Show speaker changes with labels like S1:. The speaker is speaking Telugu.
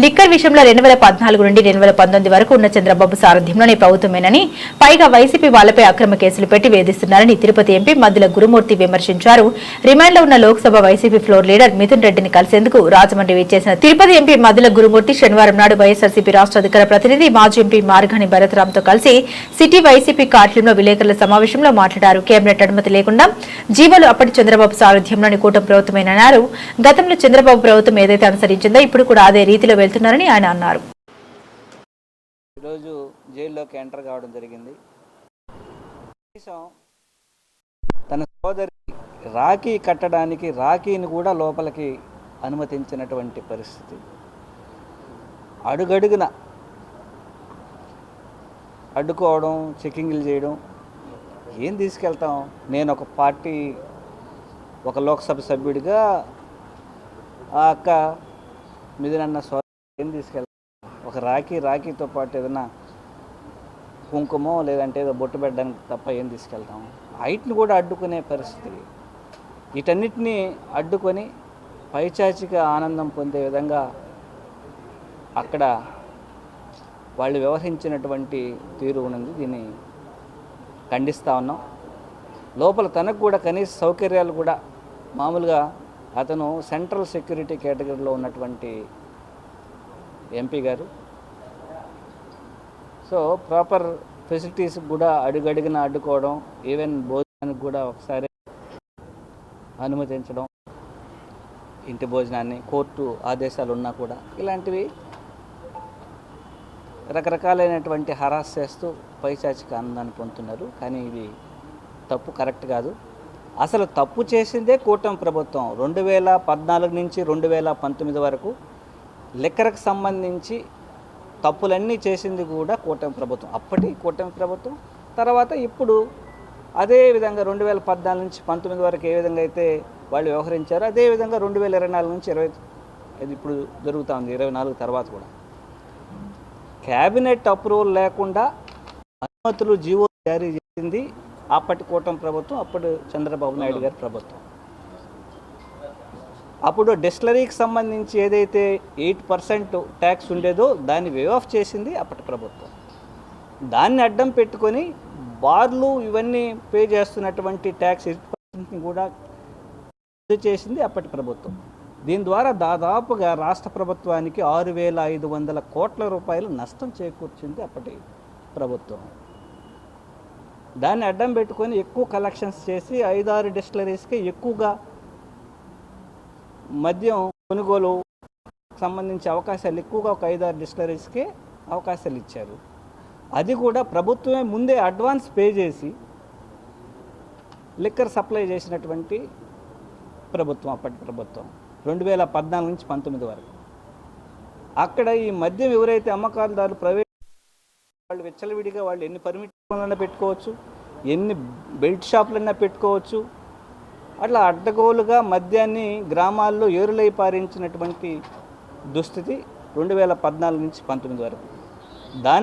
S1: లిక్కర్ విషయంలో రెండు వేల పద్నాలుగు నుండి రెండు వేల పంతొమ్మిది వరకు ఉన్న చంద్రబాబు సారథ్యంలోనే ప్రభుత్వమేనని పైగా వైసీపీ వాళ్ళపై అక్రమ కేసులు పెట్టి వేధిస్తున్నారని తిరుపతి ఎంపీ మద్దుల గురుమూర్తి విమర్శించారు. రిమాండ్లో ఉన్న Lok Sabha YCP floor leader Mithun రెడ్డిని కలిసేందుకు రాజమండ్రి విచ్చేసిన తిరుపతి ఎంపీ మద్దుల గురుమూర్తి శనివారం నాడు వైఎస్ఆర్సీపీ రాష్ట్ర అధికార ప్రతినిధి మాజీ ఎంపీ మార్గాని భరత్రామ్తో కలిసి సిటీ వైసీపీ కార్యాలయంలో విలేకరుల సమావేశంలో మాట్లాడారు. కేబినెట్ అనుమతి లేకుండా జీవోలు అప్పటి చంద్రబాబు సారథ్యంలోని కూటమి ప్రభుత్వమేనన్నారు. గతంలో చంద్రబాబు ప్రభుత్వం ఏదైతే అనుసరించిందో ఇప్పుడు కూడా అదే రీతిలో వెళ్తున్నారని ఆయన అన్నారు.
S2: ఈరోజు జైల్లోకి ఎంటర్ కావడం జరిగింది. కనీసం తన సోదరి రాఖీ కట్టడానికి రాఖీని కూడా లోపలికి అనుమతించినటువంటి పరిస్థితి. అడుగడుగున అడ్డుకోవడం చెకింగ్లు చేయడం ఏం తీసుకెళ్తాం? నేను ఒక పార్టీ ఒక లోక్సభ సభ్యుడిగా ఆ అక్క మిదినన్న సో ఏం తీసుకెళ్తాం ఒక రాఖీ రాఖీతో పాటు ఏదైనా కుంకుమో లేదంటే ఏదో బొట్టు పెట్టడానికి తప్ప ఏం తీసుకెళ్తాం? హైట్ని కూడా అడ్డుకునే పరిస్థితి. వీటన్నిటిని అడ్డుకొని పైచాచిక ఆనందం పొందే విధంగా అక్కడ వాళ్ళు వ్యవహరించినటువంటి తీరు ఉన్నది. దీన్ని ఖండిస్తూ ఉన్నాం. లోపల తనకు కూడా కనీస సౌకర్యాలు కూడా మామూలుగా అతను సెంట్రల్ సెక్యూరిటీ కేటగిరీలో ఉన్నటువంటి ఎంపీ గారు. సో ప్రాపర్ ఫెసిలిటీస్ కూడా అడుగడుగున అడ్డుకోవడం ఈవెన్ భోజనానికి కూడా ఒకసారి అనుమతించడం ఇంటి భోజనాన్ని కోర్టు ఆదేశాలు ఉన్నా కూడా ఇలాంటివి రకరకాలైనటువంటి హరాస్ చేస్తూ పైచాచిక ఆనందాన్ని పొందుతున్నారు. కానీ ఇది తప్పు కరెక్ట్ కాదు. అసలు తప్పు చేసిందే కూటమి ప్రభుత్వం. రెండు వేల పద్నాలుగు నుంచి రెండు వేల పంతొమ్మిది వరకు లిక్కరకు సంబంధించి తప్పులన్నీ చేసింది కూడా కూటమి ప్రభుత్వం. అప్పటి కూటమి ప్రభుత్వం. తర్వాత ఇప్పుడు అదే విధంగా రెండు వేల పద్నాలుగు నుంచి పంతొమ్మిది వరకు ఏ విధంగా అయితే వాళ్ళు వ్యవహరించారో అదే విధంగా రెండు వేల ఇరవై నాలుగు నుంచి ఇరవై ఇది ఇప్పుడు జరుగుతూ ఉంది ఇరవై నాలుగు తర్వాత కూడా. క్యాబినెట్ అప్రూవల్ లేకుండా అనుమతులు జీవో జారీ చేసింది అప్పటి కూటమి ప్రభుత్వం అప్పుడు చంద్రబాబు నాయుడు గారి ప్రభుత్వం. అప్పుడు డిస్టిలరీకి సంబంధించి ఏదైతే ఎయిట్ పర్సెంట్ ట్యాక్స్ ఉండేదో దాన్ని వే ఆఫ్ చేసింది అప్పటి ప్రభుత్వం. దాన్ని అడ్డం పెట్టుకొని బార్లు ఇవన్నీ పే చేస్తున్నటువంటి ట్యాక్స్ ఎయిట్ పర్సెంట్ని కూడా రద్దు చేసింది అప్పటి ప్రభుత్వం. దీని ద్వారా దాదాపుగా రాష్ట్ర ప్రభుత్వానికి ఆరు వేల ఐదు వందల కోట్ల రూపాయలు నష్టం చేకూర్చింది అప్పటి ప్రభుత్వం. దాన్ని అడ్డం పెట్టుకొని ఎక్కువ కలెక్షన్స్ చేసి ఐదారు డిస్టిలరీస్కి ఎక్కువగా మద్యం కొనుగోలు సంబంధించి అవకాశాలు ఎక్కువగా ఒక ఐదారు డిస్టిలరీస్కే అవకాశాలు ఇచ్చారు. అది కూడా ప్రభుత్వమే ముందే అడ్వాన్స్ పే చేసి లిక్కర్ సప్లై చేసినటువంటి ప్రభుత్వం అప్పటి ప్రభుత్వం. రెండు వేల పద్నాలుగు నుంచి పంతొమ్మిది వరకు. అక్కడ ఈ మద్యం ఎవరైతే అమ్మకాలదారులు ప్రైవేట్ వాళ్ళు విచ్చలవిడిగా వాళ్ళు ఎన్ని పర్మిట్ పెట్టుకోవచ్చు ఎన్ని బెల్ట్ షాపులైనా పెట్టుకోవచ్చు అట్లా అడ్డగోలుగా మద్యాన్ని గ్రామాల్లో ఏరులై పారించినటువంటి దుస్థితి రెండు వేల పద్నాలుగు నుంచి పంతొమ్మిది వరకు. దాని